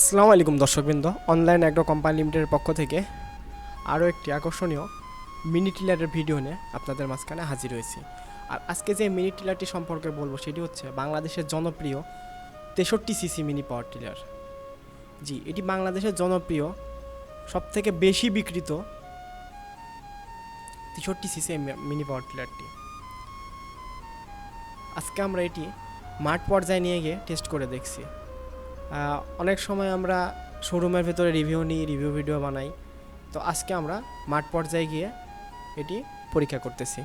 আসসালামু আলাইকুম দর্শকবৃন্দ। অনলাইন অ্যাগ্রো কোম্পানি লিমিটেডের পক্ষ থেকে আরও একটি আকর্ষণীয় মিনি টিলারের ভিডিও নিয়ে আপনাদের মাঝখানে হাজির হয়েছি। আর আজকে যে মিনি টিলারটি সম্পর্কে বলব সেটি হচ্ছে বাংলাদেশের জনপ্রিয় তেষট্টি সিসি মিনি পাওয়ার টিলার জি, এটি বাংলাদেশের জনপ্রিয়, সবথেকে বেশি বিক্রিত তেষট্টি সিসি মিনি পাওয়ার টিলারটি আজকে আমরা এটি মাঠ পর্যায়ে নিয়ে গিয়ে টেস্ট করে দেখছি। অনেক সময় আমরা শোরুমের ভেতরে রিভিউ নিই রিভিউ ভিডিও বানাই। তো আজকে আমরা মাঠ পর্যায়ে গিয়ে এটি পরীক্ষা করতেছি।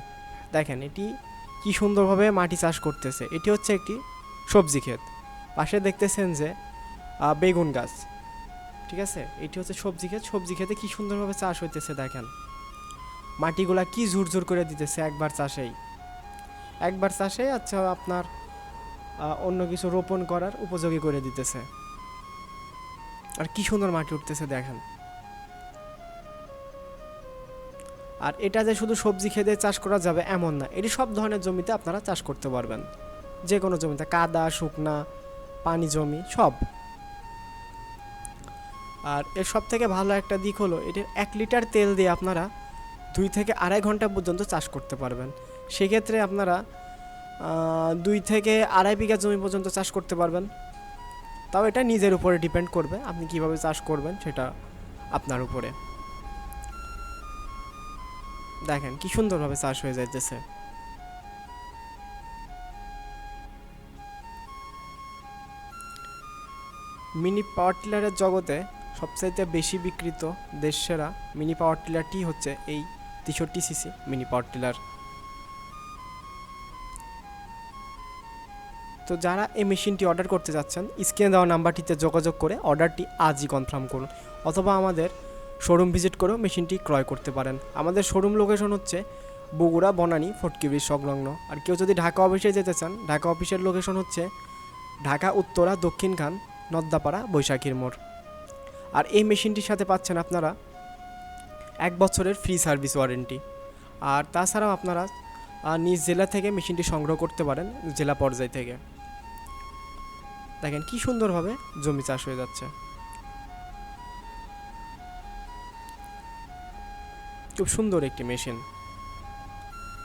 দেখেন, এটি কি সুন্দরভাবে মাটি চাষ করতেছে। এটি হচ্ছে একটি সবজি ক্ষেত। পাশে দেখতেছেন যে বেগুন গাছ। ঠিক আছে? এটি হচ্ছে সবজি ক্ষেত। সবজি ক্ষেতে কি সুন্দরভাবে চাষ হইতেছে দেখেন। মাটিগুলা কি ঝুরঝুর করে দিতেছে একবার চাষেই। একবার চাষে আচ্ছা আপনার অন্য কিছু রোপণ করার উপযোগী করে দিতেছে। আর কি সুন্দর মাটি উঠতেছে দেখেন। আর এটা যে শুধু সবজি খেতে চাষ করা যাবে এমন না, এটি সব ধরনের জমিতে আপনারা চাষ করতে পারবেন। যে কোনো জমিতে কাদা, শুকনা, পানি জমি, সব। আর এর সব থেকে ভালো একটা দিক হলো এটির এক লিটার তেল দিয়ে আপনারা দুই থেকে আড়াই ঘণ্টা পর্যন্ত চাষ করতে পারবেন। সেক্ষেত্রে আপনারা দুই থেকে আড়াই বিঘা জমি পর্যন্ত চাষ করতে পারবেন। তাও এটা নিজের উপরে ডিপেন্ড করবে আপনি কীভাবে চাষ করবেন সেটা আপনার উপরে। দেখেন কি সুন্দরভাবে চাষ হয়ে যাইতেছে। মিনি পাওয়ার টিলারের জগতে সবচাইতে বেশি বিক্রিত দেশ সেরা মিনি পাওয়ার টিলারটি হচ্ছে এই তেষট্টি সিসি মিনি পাওয়ার টিলার তো যারা এই মেশিনটি অর্ডার করতে যাচ্ছেন, স্ক্রিনে দেওয়া নাম্বারটিতে যোগাযোগ করে অর্ডারটি আজই কনফার্ম করুন অথবা আমাদের শোরুম ভিজিট করেও মেশিনটি ক্রয় করতে পারেন। আমাদের শোরুম লোকেশন হচ্ছে বগুড়া বনানী ফটকিবির সংলগ্ন। আর কেউ যদি ঢাকা অফিসে যেতে চান, ঢাকা অফিসের লোকেশন হচ্ছে ঢাকা, উত্তরা, দক্ষিণ খান, নদ্দাপাড়া, বৈশাখীর মোড়। আর এই মেশিনটির সাথে পাচ্ছেন আপনারা এক বছরের ফ্রি সার্ভিস ওয়ারেন্টি। আর তাছাড়াও আপনারা নিজ জেলা থেকে মেশিনটি সংগ্রহ করতে পারেন জেলা পর্যায় থেকে। দেখেন কি সুন্দরভাবে জমি চাষ হয়ে যাচ্ছে। খুব সুন্দর একটি মেশিন।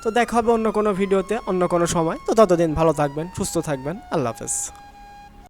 তো দেখা হবে অন্য কোনো ভিডিওতে, অন্য কোনো সময়। তো ততদিন ভালো থাকবেন, সুস্থ থাকবেন। আল্লাহ হাফেজ।